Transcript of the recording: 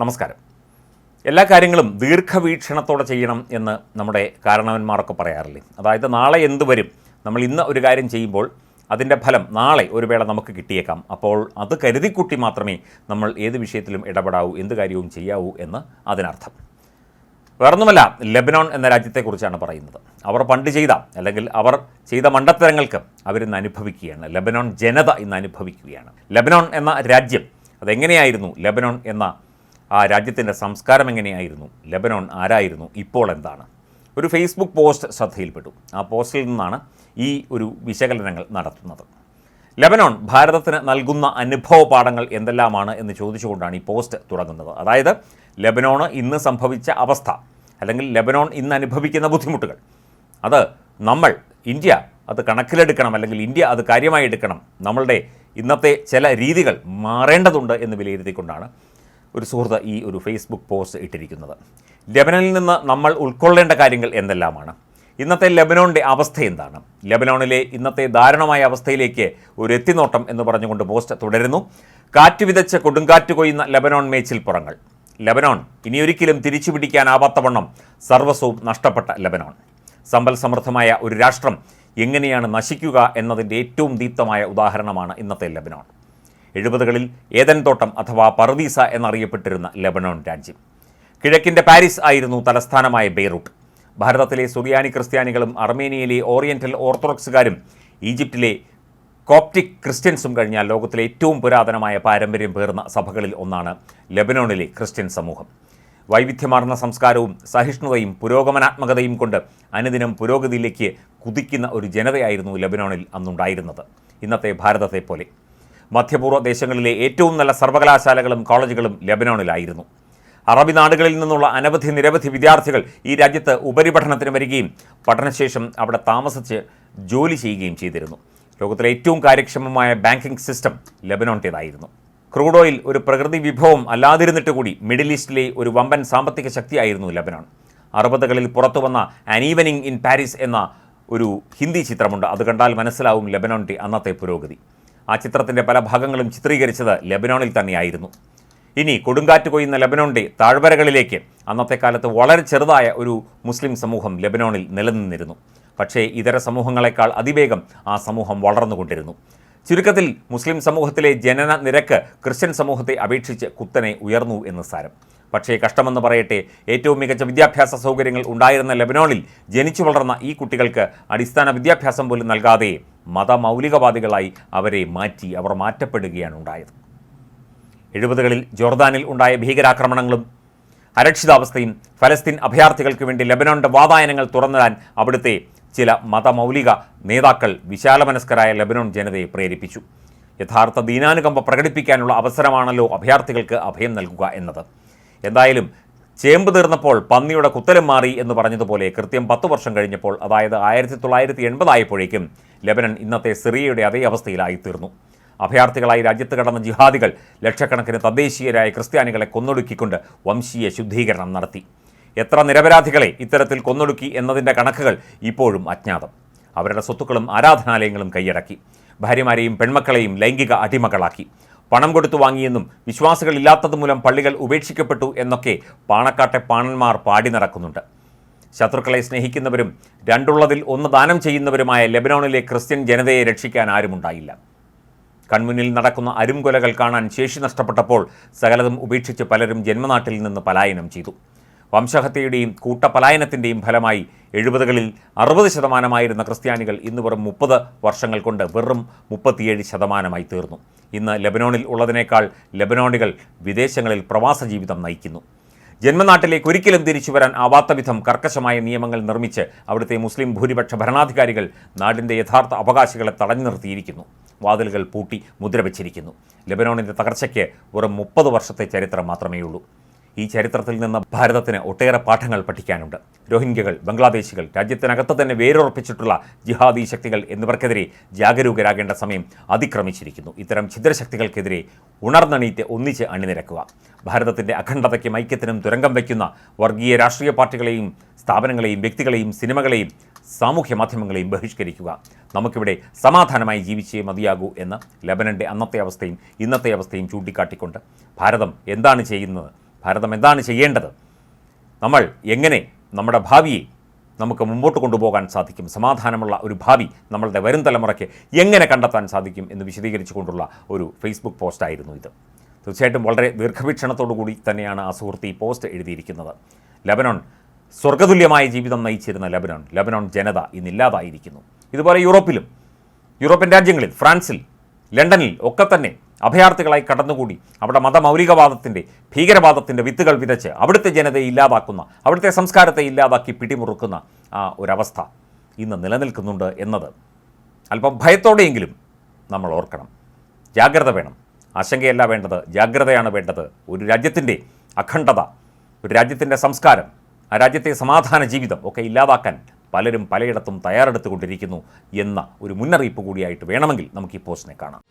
നമസ്കാരം. എല്ലാ കാര്യങ്ങളും ദീർഘവീക്ഷണത്തോടെ ചെയ്യണം എന്ന് നമ്മുടെ കാരണവന്മാരൊക്കെ പറയാറില്ലേ? അതായത് നാളെ എന്ത് വരും? നമ്മൾ ഇന്ന് ഒരു കാര്യം ചെയ്യുമ്പോൾ അതിന്റെ ഫലം നാളെ ഒരു വേള നമുക്ക് കിട്ടിയേക്കാം. അപ്പോൾ അത് കരുതിക്കുട്ടി മാത്രമേ നമ്മൾ ഏത് വിഷയത്തിലും ഇടപെടാവൂ എന്ത് കാര്യവും ചെയ്യാവൂ എന്ന് അതിനർത്ഥം. വേറൊന്നുമല്ല ലെബനോൺ എന്ന രാജ്യത്തെക്കുറിച്ചാണ് പറയുന്നത്. അവർ പണ്ട് ചെയ്ത അല്ലെങ്കിൽ അവർ ചെയ്ത മണ്ടത്തരങ്ങൾക്ക് അവരിന്ന് അനുഭവിക്കുകയാണ്. ലെബനോൺ ജനത ഇന്ന് അനുഭവിക്കുകയാണ്. ലെബനോൺ എന്ന രാജ്യം അതെങ്ങനെയായിരുന്നു? ലെബനോൺ എന്ന ആ രാജ്യത്തിന്റെ സംസ്കാരം എങ്ങനെയായിരുന്നു? ലെബനോൺ ആരായിരുന്നു? ഇപ്പോൾ എന്താണ്? ഒരു ഫേസ്ബുക്ക് പോസ്റ്റ് ശ്രദ്ധയിൽപ്പെട്ടു. ആ പോസ്റ്റിൽ നിന്നാണ് ഈ ഒരു വിശകലനങ്ങൾ നടത്തുന്നത്. ലെബനോൺ ഭാരതത്തിന് നൽകുന്ന അനുഭവ പാഠങ്ങൾ എന്തെല്ലാമാണ് എന്ന് ചോദിച്ചുകൊണ്ടാണ് ഈ പോസ്റ്റ് തുടങ്ങുന്നത്. അതായത് ലെബനോണ് ഇന്ന് സംഭവിച്ച അവസ്ഥ അല്ലെങ്കിൽ ലെബനോൺ ഇന്ന് അനുഭവിക്കുന്ന ബുദ്ധിമുട്ടുകൾ. അത് നമ്മൾ ഇന്ത്യ അത് കണക്കിലെടുക്കണം അല്ലെങ്കിൽ ഇന്ത്യ അത് കാര്യമായി എടുക്കണം. നമ്മളുടെ ഇന്നത്തെ ചില രീതികൾ മാറേണ്ടതുണ്ട് എന്ന് വിലയിരുത്തിക്കൊണ്ടാണ് ഒരു സുഹൃത്ത് ഈ ഒരു ഫേസ്ബുക്ക് പോസ്റ്റ് ഇട്ടിരിക്കുന്നത്. ലെബനനിൽ നിന്ന് നമ്മൾ ഉൾക്കൊള്ളേണ്ട കാര്യങ്ങൾ എന്തെല്ലാമാണ്? ഇന്നത്തെ ലെബനോണിന്റെ അവസ്ഥ എന്താണ്? ലെബനോണിലെ ഇന്നത്തെ ദാരുണമായ അവസ്ഥയിലേക്ക് ഒരു എത്തിനോട്ടം എന്ന് പറഞ്ഞുകൊണ്ട് പോസ്റ്റ് തുടരുന്നു. കാറ്റ് വിതച്ച് കൊടുങ്കാറ്റ് കൊയ്യുന്ന ലെബനോൺ മേച്ചിൽപ്പുറങ്ങൾ ലെബനോൺ ഇനിയൊരിക്കലും തിരിച്ചു പിടിക്കാനാവാത്തവണ്ണം സർവസ്വവും നഷ്ടപ്പെട്ട ലെബനോൺ. സമ്പൽ സമൃദ്ധമായ ഒരു രാഷ്ട്രം എങ്ങനെയാണ് നശിക്കുക എന്നതിന്റെ ഏറ്റവും ദീപ്തമായ ഉദാഹരണമാണ് ഇന്നത്തെ ലെബനോൺ. എഴുപതുകളിൽ ഏതൻ തോട്ടം അഥവാ പർദീസ എന്നറിയപ്പെട്ടിരുന്ന ലബനോൺ രാജ്യം. കിഴക്കിന്റെ പാരീസ് ആയിരുന്നു തലസ്ഥാനമായ ബെയ്റൂട്ട്. ഭാരതത്തിലെ സുറിയാനി ക്രിസ്ത്യാനികളും അർമേനിയയിലെ ഓറിയന്റൽ ഓർത്തഡോക്സുകാരും ഈജിപ്തിലെ കോപ്റ്റിക് ക്രിസ്ത്യൻസും കഴിഞ്ഞാൽ ലോകത്തിലെ ഏറ്റവും പുരാതനമായ പാരമ്പര്യം പേർന്ന സഭകളിൽ ഒന്നാണ് ലബനോണിലെ ക്രിസ്ത്യൻ സമൂഹം. വൈവിധ്യമാർന്ന സംസ്കാരവും സഹിഷ്ണുതയും പുരോഗമനാത്മകതയും കൊണ്ട് അനുദിനം പുരോഗതിയിലേക്ക് കുതിക്കുന്ന ഒരു ജനതയായിരുന്നു ലബനോണിൽ അന്നുണ്ടായിരുന്നത്. ഇന്നത്തെ ഭാരതത്തെ പോലെ. മധ്യപൂർവ ദേശങ്ങളിലെ ഏറ്റവും നല്ല സർവകലാശാലകളും കോളേജുകളും ലബനോണിലായിരുന്നു. അറബി നാടുകളിൽ നിന്നുള്ള അനവധി നിരവധി വിദ്യാർത്ഥികൾ ഈ രാജ്യത്ത് ഉപരിപഠനത്തിന് വരികയും പഠനശേഷം അവിടെ താമസിച്ച് ജോലി ചെയ്യുകയും ചെയ്തിരുന്നു. ലോകത്തിലെ ഏറ്റവും കാര്യക്ഷമമായ ബാങ്കിംഗ് സിസ്റ്റം ലബനോണിന്റേതായിരുന്നു ക്രൂഡ് ഓയിൽ ഒരു പ്രകൃതി വിഭവം അല്ലാതിരുന്നിട്ട് കൂടി മിഡിൽ ഈസ്റ്റിലെ ഒരു വമ്പൻ സാമ്പത്തിക ശക്തിയായിരുന്നു ലബനോൺ. അറുപതുകളിൽ പുറത്തു വന്ന അനീവനിങ് ഇൻ പാരീസ് എന്ന ഒരു ഹിന്ദി ചിത്രമുണ്ട്. അത് കണ്ടാൽ മനസ്സിലാവും ലബനോണിന്റെ അന്നത്തെ പുരോഗതി. ആ ചിത്രത്തിന്റെ പല ഭാഗങ്ങളും ചിത്രീകരിച്ചത് ലെബനോണിൽ തന്നെയായിരുന്നു. ഇനി കൊടുങ്കാറ്റ് കൊയ്യുന്ന ലെബനോണിന്റെ താഴ്വരകളിലേക്ക് അന്നത്തെ കാലത്ത് വളരെ ചെറുതായ ഒരു മുസ്ലിം സമൂഹം ലെബനോണിൽ നിലനിന്നിരുന്നു. പക്ഷേ ഇതര സമൂഹങ്ങളെക്കാൾ അതിവേഗം ആ സമൂഹം വളർന്നുകൊണ്ടിരുന്നു. ചുരുക്കത്തിൽ മുസ്ലിം സമൂഹത്തിലെ ജനന നിരക്ക് ക്രിസ്ത്യൻ സമൂഹത്തെ അപേക്ഷിച്ച് കുത്തനെ ഉയർന്നു എന്ന് സാരം. പക്ഷേ കഷ്ടമെന്ന് പറയട്ടെ ഏറ്റവും മികച്ച വിദ്യാഭ്യാസ സൗകര്യങ്ങൾ ഉണ്ടായിരുന്ന ലെബനോണിൽ ജനിച്ചു വളർന്ന ഈ കുട്ടികൾക്ക് അടിസ്ഥാന വിദ്യാഭ്യാസം പോലും നൽകാതെ മതമൗലികവാദികളായി അവരെ മാറ്റി അവർ മാറ്റപ്പെടുകയാണ് ഉണ്ടായത്. എഴുപതുകളിൽ ജോർദാനിൽ ഉണ്ടായ ഭീകരാക്രമണങ്ങളും അരക്ഷിതാവസ്ഥയും ഫലസ്തീൻ അഭയാർത്ഥികൾക്ക് വേണ്ടി ലബനോണിന്റെ വാതായനങ്ങൾ തുറന്നിടാൻ അവിടുത്തെ ചില മതമൗലിക നേതാക്കൾ വിശാലമനസ്കരായ ലബനോൺ ജനതയെ പ്രേരിപ്പിച്ചു. യഥാർത്ഥ ദീനാനുകമ്പ പ്രകടിപ്പിക്കാനുള്ള അവസരമാണല്ലോ അഭയാർത്ഥികൾക്ക് അഭയം നൽകുക എന്നത്. എന്തായാലും ചേമ്പ് തീർന്നപ്പോൾ പന്നിയുടെ കുത്തലും മാറി എന്ന് പറഞ്ഞതുപോലെ കൃത്യം പത്ത് വർഷം കഴിഞ്ഞപ്പോൾ അതായത് ആയിരത്തി തൊള്ളായിരത്തി എൺപതായപ്പോഴേക്കും ലെബനൻ ഇന്നത്തെ സിറിയയുടെ അതേ അവസ്ഥയിലായി തീർന്നു അഭയാർത്ഥികളായി രാജ്യത്ത് കടന്ന ജിഹാദികൾ ലക്ഷക്കണക്കിന് തദ്ദേശീയരായ ക്രിസ്ത്യാനികളെ കൊന്നൊടുക്കിക്കൊണ്ട് വംശീയ ശുദ്ധീകരണം നടത്തി. എത്ര നിരപരാധികളെ ഇത്തരത്തിൽ കൊന്നൊടുക്കി എന്നതിന്റെ കണക്കുകൾ ഇപ്പോഴും അജ്ഞാതം. അവരുടെ സ്വത്തുക്കളും ആരാധനാലയങ്ങളും കൈയടക്കി. ഭാര്യമാരെയും പെൺമക്കളെയും ലൈംഗിക അടിമകളാക്കി. പണം കൊടുത്തു വാങ്ങിയെന്നും വിശ്വാസികളില്ലാത്തതുമൂലം പള്ളികൾ ഉപേക്ഷിക്കപ്പെട്ടു എന്നൊക്കെ പാണക്കാട്ടെ പാണന്മാർ പാടി നടക്കുന്നുണ്ട്. ശത്രുക്കളെ സ്നേഹിക്കുന്നവരും രണ്ടുള്ളതിൽ ഒന്ന് ദാനം ചെയ്യുന്നവരുമായ ലെബനോണിലെ ക്രിസ്ത്യൻ ജനതയെ രക്ഷിക്കാൻ ആരുമുണ്ടായില്ല കൺമുന്നിൽ നടക്കുന്ന അരുംകൊലകൾ കാണാൻ ശേഷി നഷ്ടപ്പെട്ടപ്പോൾ സകലതും ഉപേക്ഷിച്ച് പലരും ജന്മനാട്ടിൽ നിന്ന് പലായനം ചെയ്തു. വംശഹത്യയുടെയും കൂട്ടപലായനത്തിന്റെയും ഫലമായി എഴുപതുകളിൽ അറുപത് ശതമാനമായിരുന്ന ക്രിസ്ത്യാനികൾ ഇന്ന് വെറും മുപ്പത് വർഷങ്ങൾ കൊണ്ട് വെറും മുപ്പത്തിയേഴ് ശതമാനമായി തീർന്നു. ഇന്ന് ലെബനോണിൽ ഉള്ളതിനേക്കാൾ ലെബനോണികൾ വിദേശങ്ങളിൽ പ്രവാസ ജീവിതം നയിക്കുന്നു. ജന്മനാട്ടിലേക്ക് ഒരിക്കലും തിരിച്ചു വരാൻ ആവാത്ത വിധം കർക്കശമായ നിയമങ്ങൾ നിർമ്മിച്ച് അവിടുത്തെ മുസ്ലിം ഭൂരിപക്ഷ ഭരണാധികാരികൾ നാടിന്റെ യഥാർത്ഥ അവകാശികളെ തടഞ്ഞു നിർത്തിയിരിക്കുന്നു. വാതിലുകൾ പൂട്ടി മുദ്രവെച്ചിരിക്കുന്നു. ലെബനോണിന്റെ തകർച്ചയ്ക്ക് വെറും മുപ്പത് വർഷത്തെ ചരിത്രം മാത്രമേ ഉള്ളൂ ഈ ചരിത്രത്തിൽ നിന്ന് ഭാരതത്തിന് ഒട്ടേറെ പാഠങ്ങൾ പഠിക്കാനുണ്ട്. രോഹിംഗ്യകൾ ബംഗ്ലാദേശികൾ രാജ്യത്തിനകത്ത് തന്നെ വേരുറപ്പിച്ചിട്ടുള്ള ജിഹാദി ശക്തികൾ എന്നിവർക്കെതിരെ ജാഗരൂകരാകേണ്ട സമയം അതിക്രമിച്ചിരിക്കുന്നു. ഇത്തരം ഛിദ്രശക്തികൾക്കെതിരെ ഉണർന്നണീറ്റ് ഒന്നിച്ച് അണിനിരക്കുക. ഭാരതത്തിന്റെ അഖണ്ഡതയ്ക്കും ഐക്യത്തിനും തുരങ്കം വയ്ക്കുന്ന വർഗീയ രാഷ്ട്രീയ പാർട്ടികളെയും സ്ഥാപനങ്ങളെയും വ്യക്തികളെയും സിനിമകളെയും സാമൂഹ്യ മാധ്യമങ്ങളെയും ബഹിഷ്കരിക്കുക. നമുക്കിവിടെ സമാധാനമായി ജീവിച്ചേ മതിയാകൂ എന്ന് ലബനന്റെ അന്നത്തെ അവസ്ഥയും ഇന്നത്തെ അവസ്ഥയും ചൂണ്ടിക്കാട്ടിക്കൊണ്ട് ഭാരതം എന്താണ് ചെയ്യുന്നത്? ഭാരതം എന്താണ് ചെയ്യേണ്ടത്? നമ്മൾ എങ്ങനെ നമ്മുടെ ഭാവിയെ നമുക്ക് മുമ്പോട്ട് കൊണ്ടുപോകാൻ സാധിക്കും? സമാധാനമുള്ള ഒരു ഭാവി നമ്മളുടെ വരും തലമുറയ്ക്ക് എങ്ങനെ കണ്ടെത്താൻ സാധിക്കും എന്ന് വിശദീകരിച്ചുകൊണ്ടുള്ള ഒരു ഫേസ്ബുക്ക് പോസ്റ്റായിരുന്നു ഇത്. തീർച്ചയായിട്ടും വളരെ ദീർഘവീക്ഷണത്തോടു കൂടി തന്നെയാണ് ആ സുഹൃത്ത് ഈ പോസ്റ്റ് എഴുതിയിരിക്കുന്നത്. ലബനോൺ സ്വർഗതുല്യമായ ജീവിതം നയിച്ചിരുന്ന ലബനോൺ ലബനോൺ ജനത ഇന്നില്ലാതായിരിക്കുന്നു. ഇതുപോലെ യൂറോപ്പിലും യൂറോപ്യൻ രാജ്യങ്ങളിൽ ഫ്രാൻസിൽ ലണ്ടനിൽ ഒക്കെ തന്നെ അഭയാർത്ഥികളായി കടന്നുകൂടി. അവിടെ മതമൗലികവാദത്തിന്റെ ഭീകരവാദത്തിന്റെ വിത്തുകൾ വിതച്ച് അവിടുത്തെ ജനതയെ ഇല്ലാതാക്കുന്ന അവിടുത്തെ സംസ്കാരത്തെ ഇല്ലാതാക്കി പിടിമുറുക്കുന്ന ആ ഒരവസ്ഥ ഇന്ന് നിലനിൽക്കുന്നുണ്ട് എന്നത്. അല്പം ഭയത്തോടെയെങ്കിലും നമ്മൾ ഓർക്കണം. ജാഗ്രത വേണം. ആശങ്കയല്ല വേണ്ടത്. ജാഗ്രതയാണ് വേണ്ടത്. ഒരു രാജ്യത്തിന്റെ അഖണ്ഡത ഒരു രാജ്യത്തിന്റെ സംസ്കാരം ആ രാജ്യത്തെ സമാധാന ജീവിതം ഒക്കെ ഇല്ലാതാക്കാൻ പലരും പലയിടത്തും തയ്യാറെടുത്തുകൊണ്ടിരിക്കുന്നു എന്ന ഒരു മുന്നറിയിപ്പ് കൂടിയായിട്ട് വേണമെങ്കിൽ നമുക്ക് ഈ പോസ്റ്റിനെ കാണാം.